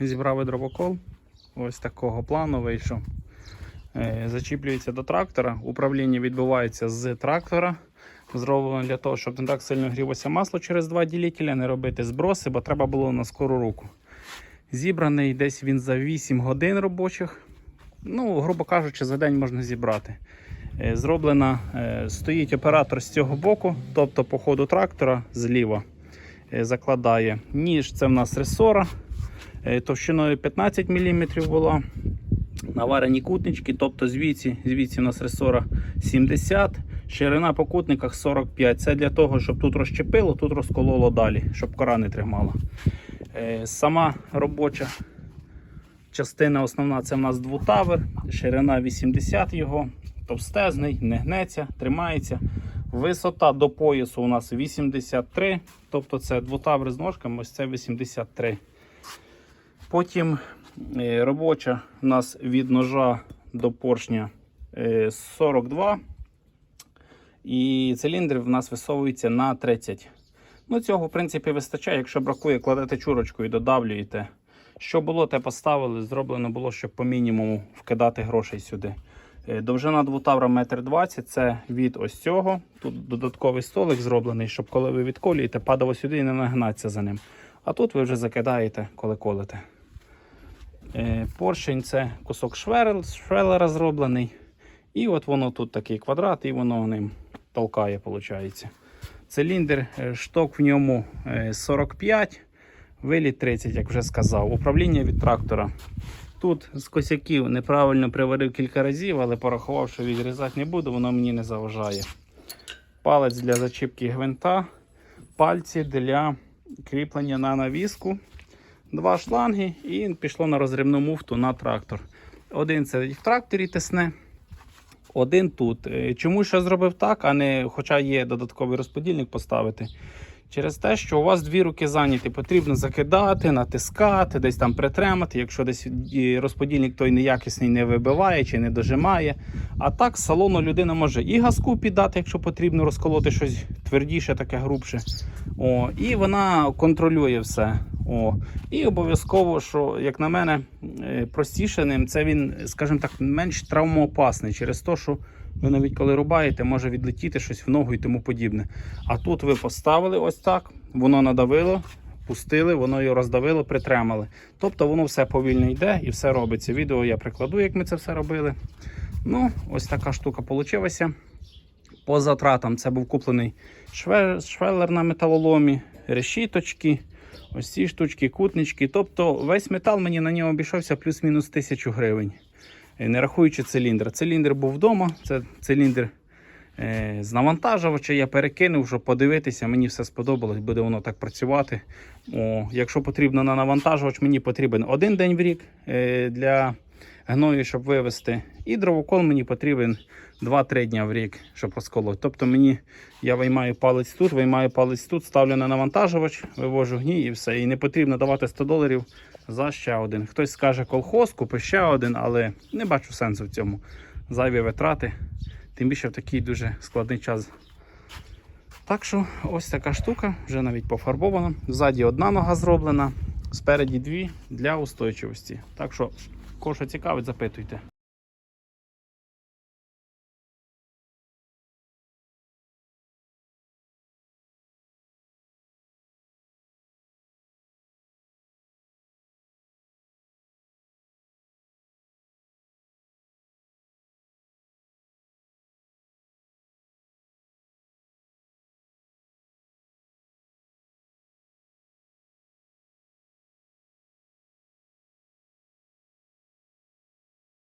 Зібрав дробокол. Ось такого плану вийшов. Е, Зачіплюється до трактора. Управління відбувається з трактора. Зроблено для того, щоб не так сильно грілося масло через два ділителя, не робити зброси, бо треба було на скору руку. Зібраний десь він за 8 годин робочих. Ну, грубо кажучи, за день можна зібрати. Е, Зроблена, е, стоїть оператор з цього боку, тобто по ходу трактора зліва закладає ніж. Це в нас ресора. Е, Товщиною 15 мм була. Наварені кутнички, тобто звідси, звідси у нас ресора 70, ширина по кутниках 45. Це для того, щоб тут розчепило, тут розкололо далі, щоб кора не тримала. Е, Сама робоча частина основна це в нас двутавер, ширина 80 його, товстезний, не гнеться, тримається. Висота до поясу у нас 83, тобто це двутавер з ножками, ось це 83. Потім е, робоча у нас від ножа до поршня е, 42. І циліндр в нас висовується на 30. Ну, цього, в принципі, вистачає. Якщо бракує, кладете чурочку і додавлюєте. Що було, те поставили. Зроблено було, щоб по мінімуму вкидати грошей сюди. Е, Довжина двутавра 1,20 м. Це від ось цього. Тут додатковий столик зроблений, щоб коли ви відколюєте, падало сюди і не нагнатися за ним. А тут ви вже закидаєте, коли колите. Е, Поршень це кусок шверел, швелера зроблений. І от воно тут такий квадрат, і воно ним толкає, виходить. Циліндр, е, шток в ньому е, 45, виліт 30, як вже сказав. Управління від трактора. Тут з косяків неправильно приварив кілька разів, але порахував, що відрізати не буду, воно мені не заважає. Палець для зачіпки гвинта, пальці для кріплення на навіску. Два шланги і пішло на розривну муфту на трактор. Один це в тракторі тисне, один тут. Е, Чому ще зробив так, а не хоча є додатковий розподільник поставити? Через те, що у вас дві руки зайняті, потрібно закидати, натискати, десь там притримати, якщо десь розподільник той неякісний не вибиває чи не дожимає. А так салону людина може і газку піддати, якщо потрібно розколоти щось твердіше, таке грубше. О, і вона контролює все. О. І обов'язково, що, як на мене, е, простіше ним, це він, скажімо так, менш травмоопасний через те, що ви навіть коли рубаєте, може відлетіти щось в ногу і тому подібне. А тут ви поставили ось так, воно надавило, пустили, воно його роздавило, притримали. Тобто воно все повільно йде і все робиться. Відео я прикладу, як ми це все робили. Ну, ось така штука вийшла. По затратам це був куплений шве- швеллер на металоломі, решіточки, ось ці штучки, кутнички. Тобто весь метал мені на нього обійшовся плюс-мінус 1000 гривень. Е, Не рахуючи циліндр. Циліндр був вдома, це циліндр е, з навантажувача. Я перекинув, щоб подивитися, мені все сподобалось, буде воно так працювати. О, якщо потрібно на навантажувач, мені потрібен один день в рік е, для гною, щоб вивезти. І дровокол мені потрібен 2-3 дня в рік, щоб розколоти. Тобто мені я виймаю палець тут, виймаю палець тут, ставлю на навантажувач, вивожу гній і все. І не потрібно давати 100 доларів за ще один. Хтось скаже колхоз, купи ще один, але не бачу сенсу в цьому. Зайві витрати, тим більше в такий дуже складний час. Так що ось така штука, вже навіть пофарбована. Ззаді одна нога зроблена, спереді дві для устойчивості. Так що, кого цікавить, запитуйте.